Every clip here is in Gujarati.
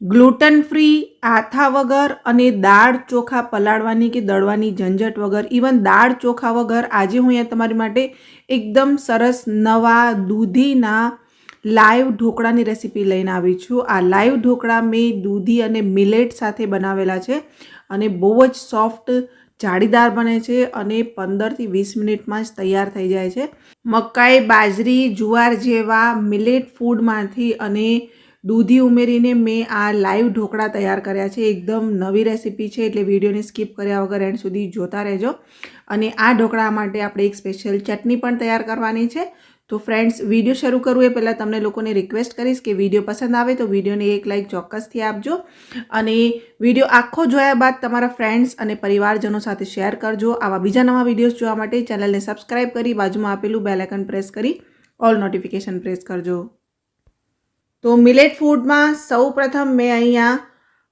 ગ્લુટન ફ્રી આથા વગર અને દાળ ચોખા પલાળવાની કે દળવાની ઝંઝટ વગર, ઇવન દાળ ચોખા વગર આજે હું અહીંયા તમારી માટે એકદમ સરસ નવા દૂધીના લાઈવ ઢોકળાની રેસીપી લઈને આવી છું. આ લાઈવ ઢોકળા મેં દૂધી અને મિલેટ સાથે બનાવેલા છે અને બહુ જ સોફ્ટ જાળીદાર બને છે અને પંદરથી વીસ મિનિટમાં જ તૈયાર થઈ જાય છે. મકાઈ, બાજરી, જુવાર જેવા મિલેટ ફૂડમાંથી અને દૂધી ઉમેરીને મેં આ લાઈવ ઢોકળા તૈયાર કર્યા છે. એકદમ નવી રેસીપી છે એટલે વિડીયોને સ્કીપ કર્યા વગર એન્ડ સુધી જોતા રહેજો. અને આ ઢોકળા માટે આપણે એક સ્પેશિયલ ચટણી પણ તૈયાર કરવાની છે. તો ફ્રેન્ડ્સ વીડિયો શરૂ કરવું એ પહેલાં તમને લોકોને રિક્વેસ્ટ કરીશ કે વીડિયો પસંદ આવે તો વિડીયોને એક લાઇક ચોક્કસથી આપજો. અને વીડિયો આખો જોયા બાદ તમારા ફ્રેન્ડ્સ અને પરિવારજનો સાથે શેર કરજો. આવા બીજા નવા વિડીયોઝ જોવા માટે ચેનલને સબસ્ક્રાઇબ કરી બાજુમાં આપેલું બેલેકન પ્રેસ કરી ઓલ નોટિફિકેશન પ્રેસ કરજો. તો મિલેટ ફૂડમાં સૌ પ્રથમ મેં અહીંયા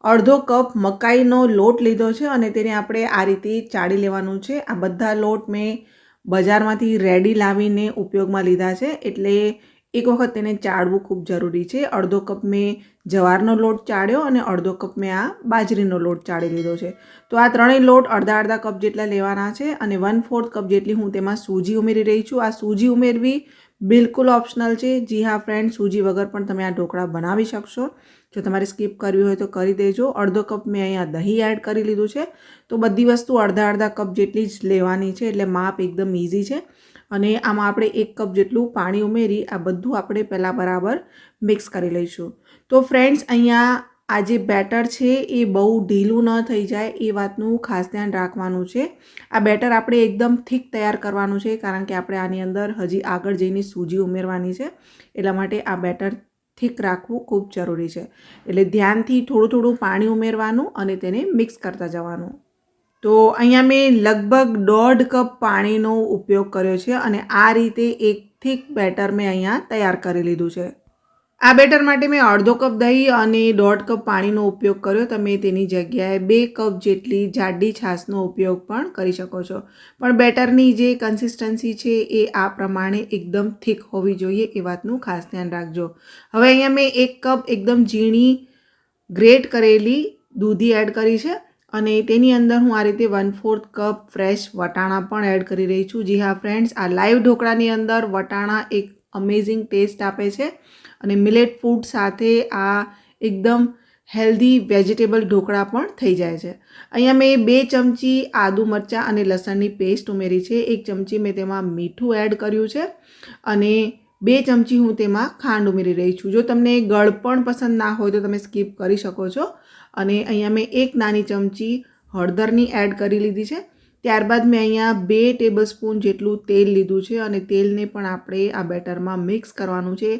અડધો કપ મકાઈનો લોટ લીધો છે અને તેને આપણે આ રીતે ચાળી લેવાનું છે. આ બધા લોટ મેં બજારમાંથી રેડી લાવીને ઉપયોગમાં લીધા છે. એટલે એક વખત તેને ચાળવું ખૂબ જરૂરી છે. અડધો કપ મેં જવારનો લોટ ચાળ્યો અને અડધો કપ મેં આ બાજરીનો લોટ ચાળી લીધો છે. તો આ ત્રણેય લોટ અડધા અડધા કપ જેટલા લેવાના છે અને વન ફોર્થ કપ જેટલી હું તેમાં સૂજી ઉમેરી રહી છું. આ સૂજી ઉમેરવી બિલકુલ ઓપ્શનલ છે. જી હા ફ્રેન્ડ સૂજી વગર પણ તમે આ ઢોકળા બનાવી શકશો. જો તમારે સ્કીપ કરવી હોય તો કરી દેજો. અડધો કપ મેં અહીંયા દહીં એડ કરી લીધું છે. તો બધી વસ્તુ અડધા અડધા કપ જેટલી જ લેવાની છે. એટલે માપ એકદમ ઇઝી છે. અને આમાં આપણે એક કપ જેટલું પાણી ઉમેરી આ બધું આપણે પહેલાં બરાબર મિક્સ કરી લઈશું. તો ફ્રેન્ડ્સ અહીંયા આ જે બેટર છે એ બહુ ઢીલું ન થઈ જાય એ વાતનું ખાસ ધ્યાન રાખવાનું છે. આ બેટર આપણે એકદમ થીક તૈયાર કરવાનું છે કારણ કે આપણે આની અંદર હજી આગળ જઈને સૂજી ઉમેરવાની છે. એટલા માટે આ બેટર થીક રાખવું ખૂબ જરૂરી છે. એટલે ધ્યાનથી થોડું થોડું પાણી ઉમેરવાનું અને તેને મિક્સ કરતા જવાનું. તો અહીંયા મેં લગભગ દોઢ કપ પાણીનો ઉપયોગ કર્યો છે અને આ રીતે એક થીક બેટર મેં અહીંયા તૈયાર કરી લીધું છે. આ બેટર માટે મેં અડધો કપ દહીં અને દોઢ કપ પાણીનો ઉપયોગ કર્યો. તમે તેની જગ્યાએ બે કપ જેટલી જાડી છાશનો ઉપયોગ પણ કરી શકો છો. પણ બેટરની જે કન્સિસ્ટન્સી છે એ આ પ્રમાણે એકદમ થીક હોવી જોઈએ એ વાતનું ખાસ ધ્યાન રાખજો. હવે અહીંયા મેં એક કપ એકદમ ઝીણી ગ્રેટ કરેલી દૂધી એડ કરી છે અને તેની અંદર હું આ રીતે વન ફોર્થ કપ ફ્રેશ વટાણા પણ એડ કરી રહી છું. જી હા ફ્રેન્ડ્સ આ લાઈવ ઢોકળાની અંદર વટાણા એક અમેઝિંગ ટેસ્ટ આપે છે. અને મિલેટ ફૂડ સાથે આ એકદમ હેલ્ધી વેજીટેબલ ઢોકળા પણ થઈ જાય છે. અહીંયા મેં બે ચમચી આદુ મરચાં અને લસણની પેસ્ટ ઉમેરી છે. એક ચમચી મેં તેમાં મીઠું એડ કર્યું છે અને બે ચમચી હું તેમાં ખાંડ ઉમેરી રહી છું. જો તમને ગળપણ પસંદ ના હોય તો તમે સ્કીપ કરી શકો છો. અને અહીંયા મેં એક નાની ચમચી હળદરની એડ કરી લીધી છે. ત્યારબાદ મેં અહીંયા બે ટેબલ સ્પૂન જેટલું તેલ લીધું છે અને તેલને પણ આપણે આ બેટરમાં મિક્સ કરવાનું છે.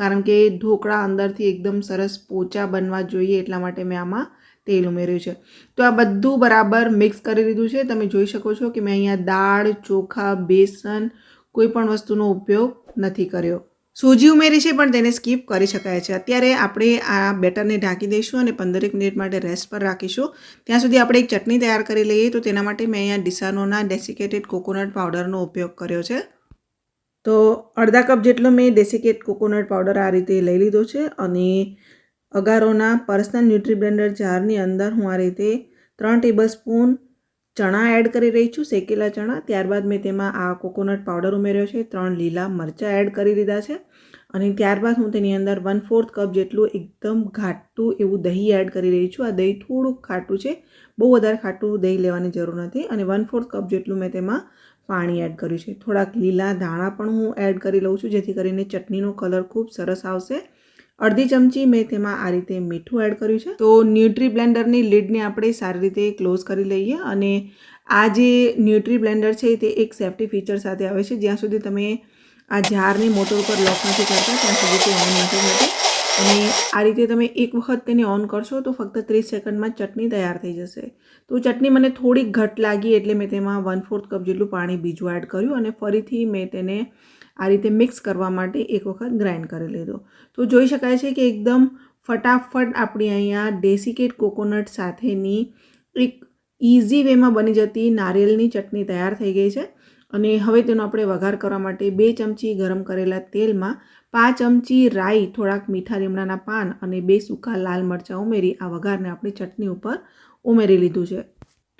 કારણ કે ઢોકળા અંદરથી એકદમ સરસ પોચા બનવા જોઈએ એટલા માટે મેં આમાં તેલ ઉમેર્યું છે. તો આ બધું બરાબર મિક્સ કરી દીધું છે. તમે જોઈ શકો છો કે મેં અહીંયા દાળ, ચોખા, બેસન કોઈ પણ વસ્તુનો ઉપયોગ નથી કર્યો. સૂજી ઉમેરી છે, પણ તેને સ્કીપ કરી શકાય છે. અત્યારે આપણે આ બેટરને ઢાંકી દઈશું અને પંદરેક મિનિટ માટે રેસ્ટ પર રાખીશું. ત્યાં સુધી આપણે એક ચટણી તૈયાર કરી લઈએ. તો તેના માટે મેં અહીંયા ડિસાનોના ડેસિકેટેડ કોકોનટ પાવડરનો ઉપયોગ કર્યો છે. તો અડધા કપ જેટલો મેં ડેસિકેટ કોકોનટ પાવડર આ રીતે લઈ લીધો છે અને અગારોના પર્સનલ ન્યુટ્રી બ્લેન્ડર જારની અંદર હું આ રીતે ત્રણ ટેબલ સ્પૂન ચણા એડ કરી રહી છું, શેકેલા ચણા. ત્યારબાદ મેં તેમાં આ કોકોનટ પાવડર ઉમેર્યો છે, ત્રણ લીલા મરચાં એડ કરી દીધા છે. અને ત્યારબાદ હું તેની અંદર વન ફોર્થ કપ જેટલું એકદમ ઘાટું એવું દહીં એડ કરી રહી છું. આ દહીં થોડુંક ખાટું છે, બહુ વધારે ખાટું દહીં લેવાની જરૂર નથી. અને વન ફોર્થ કપ જેટલું મેં તેમાં પાણી એડ કર્યું છે. થોડાક લીલા ધાણા પણ હું એડ કરી લઉં છું, જેથી કરીને ચટણીનો કલર ખૂબ સરસ આવશે. અડધી ચમચી મેં તેમાં આ રીતે મીઠું એડ કર્યું છે. તો ન્યુટ્રી બ્લેન્ડરની લીડને આપણે સારી રીતે ક્લોઝ કરી લઈએ અને આ જે ન્યુટ્રી બ્લેન્ડર છે તે એક સેફ્ટી ફીચર સાથે આવે છે. જ્યાં સુધી તમે આ જારને મોટર ઉપર લોક નથી કરતા, ત્યાં સુધી તે ઓન નથી થતી. અને આ રીતે તમે એક વખત તેને ઓન કરશો તો ફક્ત ત્રીસ સેકન્ડમાં ચટણી તૈયાર થઈ જશે. તો ચટણી મને થોડીક ઘટ લાગી એટલે મેં તેમાં વન ફોર્થ કપ જેટલું પાણી બીજું એડ કર્યું અને ફરીથી મેં તેને આ રીતે મિક્સ કરવા માટે એક વખત ગ્રાઇન્ડ કરી લીધો. તો જોઈ શકાય છે કે એકદમ ફટાફટ આપણી અહીંયા ડેસિકેટ કોકોનટ સાથેની એક ઇઝી વેમાં બની જતી નારિયેળની ચટણી તૈયાર થઈ ગઈ છે. અને હવે તેનો આપણે વઘાર કરવા માટે બે ચમચી ગરમ કરેલા તેલમાં પાંચ ચમચી રાઈ, થોડાક મીઠા લીમડાના પાન અને બે સૂકા લાલ મરચાં ઉમેરી આ વઘારને આપણે ચટણી ઉપર ઉમેરી લીધું છે.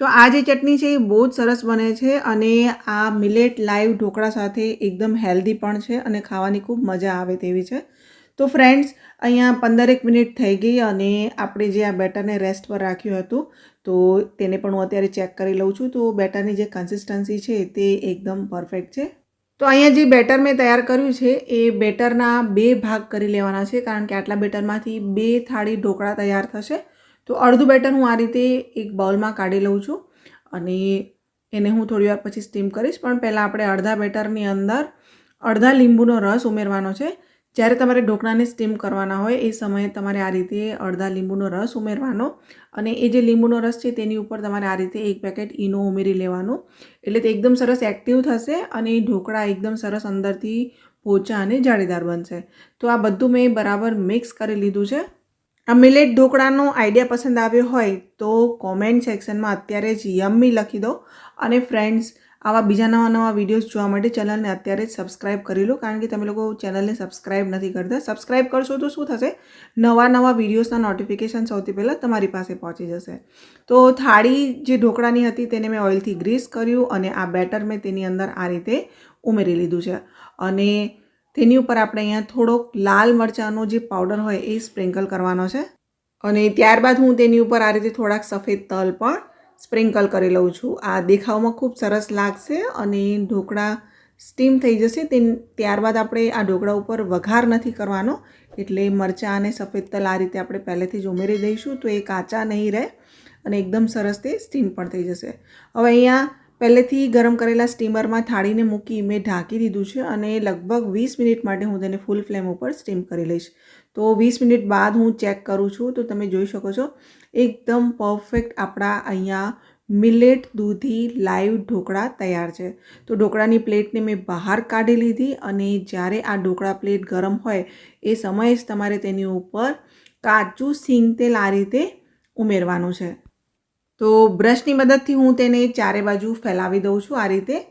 તો આ જે ચટણી છે એ બહુ જ સરસ બને છે અને આ મિલેટ લાઈવ, ઢોકળા સાથે એકદમ હેલ્ધી પણ છે અને ખાવાની ખૂબ મજા આવે તેવી છે. તો ફ્રેન્ડ્સ અહીંયા પંદરેક મિનિટ થઈ ગઈ અને આપણે જે આ બેટરને રેસ્ટ પર રાખ્યું હતું, તો તેને પણ હું અત્યારે ચેક કરી લઉં છું. તો બેટરની જે કન્સિસ્ટન્સી છે તે એકદમ પરફેક્ટ છે. તો અહીંયા જે બેટર મેં તૈયાર કર્યું છે એ બેટરના બે ભાગ કરી લેવાના છે, કારણ કે આટલા બેટરમાંથી બે થાળી ઢોકળા તૈયાર થશે. તો અડધું બેટર હું આ રીતે એક બાઉલમાં કાઢી લઉં છું અને એને હું થોડી વાર પછી સ્ટીમ કરીશ. પણ પહેલાં આપણે અડધા બેટરની અંદર અડધા લીંબુનો રસ ઉમેરવાનો છે. જ્યારે તમારે ઢોકળાને સ્ટીમ કરવાના હોય એ સમયે તમારે આ રીતે અડધા લીંબુનો રસ ઉમેરવાનો અને એ જે લીંબુનો રસ છે તેની ઉપર તમારે આ રીતે એક પેકેટ ઈનો ઉમેરી લેવાનો. એટલે તે એકદમ સરસ એક્ટિવ થશે અને એ ઢોકળા એકદમ સરસ અંદરથી પોચા અને જાળીદાર બનશે. તો આ બધું મેં બરાબર મિક્સ કરી લીધું છે. આ મિલેટ ઢોકળાનો આઈડિયા પસંદ આવ્યો હોય તો કોમેન્ટ સેક્શનમાં અત્યારે જ યમ્મી લખી દો. અને ફ્રેન્ડ્સ આવા બીજા નવા નવા વિડીયોઝ જોવા માટે ચેનલને અત્યારે જ સબસ્ક્રાઇબ કરી લો. કારણ કે તમે લોકો ચેનલને સબસ્ક્રાઇબ નથી કરતા. સબસ્ક્રાઇબ કરશો તો શું થશે? નવા નવા વિડીયોઝના નોટિફિકેશન સૌથી પહેલાં તમારી પાસે પહોંચી જશે. તો થાળી જે ઢોકળાની હતી તેને મેં ઓઇલથી ગ્રીસ કર્યું અને આ બેટર મેં તેની અંદર આ રીતે ઉમેરી લીધું છે. અને તેની ઉપર આપણે અહીંયા થોડોક લાલ મરચાંનો જે પાવડર હોય એ સ્પ્રિંકલ કરવાનો છે. અને ત્યારબાદ હું તેની ઉપર આ રીતે થોડાક સફેદ તલ પણ સ્પ્રિંકલ કરી લઉં છું. આ દેખાવમાં ખૂબ સરસ લાગશે અને ઢોકળા સ્ટીમ થઈ જશે તે ત્યારબાદ આપણે આ ઢોકળા ઉપર વઘાર નથી કરવાનો. એટલે મરચાં અને સફેદ તલ આ રીતે આપણે પહેલેથી જ ઉમેરી દઈશું તો એ કાચા નહીં રહે અને એકદમ સરસ તે સ્ટીમ પણ થઈ જશે. હવે અહીંયા પહેલેથી ગરમ કરેલા સ્ટીમરમાં થાળીને મૂકી મેં ઢાંકી દીધું છે અને લગભગ વીસ મિનિટ માટે હું તેને ફૂલ ફ્લેમ ઉપર સ્ટીમ કરી લઈશ. તો વીસ મિનિટ બાદ હું ચેક કરું છું, તો તમે જોઈ શકો છો, એકદમ પરફેક્ટ આપણા અહીંયા મિલેટ દૂધી લાઈવ ઢોકળા તૈયાર છે. તો ઢોકળાની પ્લેટને મેં બહાર કાઢી લીધી અને જ્યારે આ ઢોકળા પ્લેટ ગરમ હોય, એ સમયે જ તમારે તેની ઉપર કાચું સિંગ તેલ આ રીતે ઉમેરવાનું છે. તો બ્રશની મદદથી હું તેને ચારે બાજુ ફેલાવી દઉં છું આ રીતે.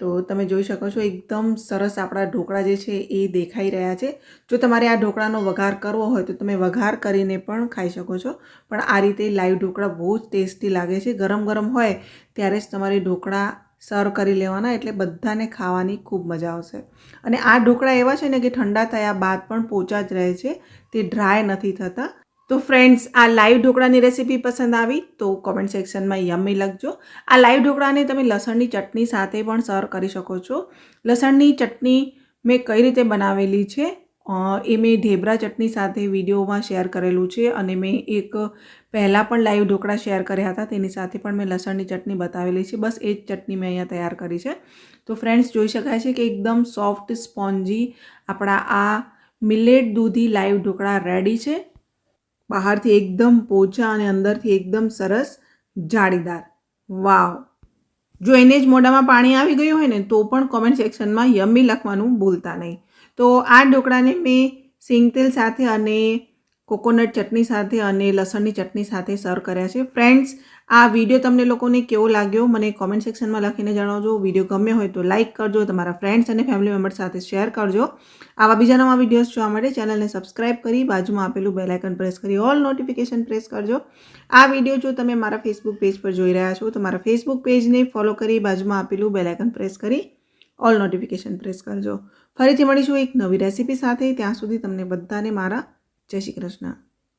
તો તમે જોઈ શકો છો એકદમ સરસ આપણા ઢોકળા જે છે એ દેખાઈ રહ્યા છે. જો તમારે આ ઢોકળાનો વઘાર કરવો હોય તો તમે વઘાર કરીને પણ ખાઈ શકો છો. પણ આ રીતે લાઈવ ઢોકળા બહુ જ ટેસ્ટી લાગે છે. ગરમ ગરમ હોય ત્યારે જ તમારે ઢોકળા સર્વ કરી લેવાના એટલે બધાને ખાવાની ખૂબ મજા આવશે. અને આ ઢોકળા એવા છે ને કે ઠંડા થયા બાદ પણ પોચા જ રહે છે. તે ડ્રાય નથી થતા. તો ફ્રેન્ડ્સ આ લાઈવ ઢોકળાની રેસીપી પસંદ આવી તો કોમેન્ટ સેક્શનમાં યમ્મી લખજો. આ લાઈવ ઢોકળાને તમે લસણની ચટણી સાથે પણ સર્વ કરી શકો છો. લસણની ચટણી મેં કઈ રીતે બનાવેલી છે? એ મેં ઢેબરા ચટણી સાથે વિડીયોમાં શેર કરેલું છે અને મેં એક પહેલાં પણ લાઈવ ઢોકળા શેર કર્યા હતા, તેની સાથે પણ મેં લસણની ચટણી બતાવેલી છે. બસ એ જ ચટણી મેં અહીંયા તૈયાર કરી છે. તો ફ્રેન્ડ્સ જોઈ શકાય છે કે એકદમ સોફ્ટ સ્પોન્જી આપણા આ મિલેટ દૂધી લાઈવ ઢોકળા રેડી છે. બહારથી એકદમ પોચા અને અંદરથી એકદમ સરસ જાળીદાર. વાવ. જો એને જ મોઢામાં પાણી આવી ગયું હોય ને, તો પણ કોમેન્ટ સેક્શનમાં યમી લખવાનું ભૂલતા નહીં. તો આ ઢોકળાને મેં સિંગતેલ સાથે અને કોકોનટ ચટણી સાથે અને લસણની ચટણી સાથે સર્વ કર્યા છે. ફ્રેન્ડ્સ આ વીડિયો તમને લોકોને કેવો લાગ્યો? મને કોમેન્ટ સેક્શનમાં લખીને જણાવજો. વીડિયો ગમ્યો હોય તો લાઇક કરજો, તમારા ફ્રેન્ડ્સ અને ફેમિલી મેમ્બર સાથે શેર કરજો. આવા બીજા નવા વિડીયોઝ જોવા માટે ચેનલને સબસ્ક્રાઇબ કરી બાજુમાં આપેલું બેલાઇકન પ્રેસ કરી ઓલ નોટિફિકેશન પ્રેસ કરજો. આ વીડિયો જો તમે મારા ફેસબુક પેજ પર જોઈ રહ્યા છો, તો મારા ફેસબુક પેજને ફોલો કરી બાજુમાં આપેલું બેલાઇકન પ્રેસ કરી ઓલ નોટિફિકેશન પ્રેસ કરજો. ફરીથી મળીશું એક નવી રેસીપી સાથે. ત્યાં સુધી તમને બધાને મારા જય શ્રી કૃષ્ણ.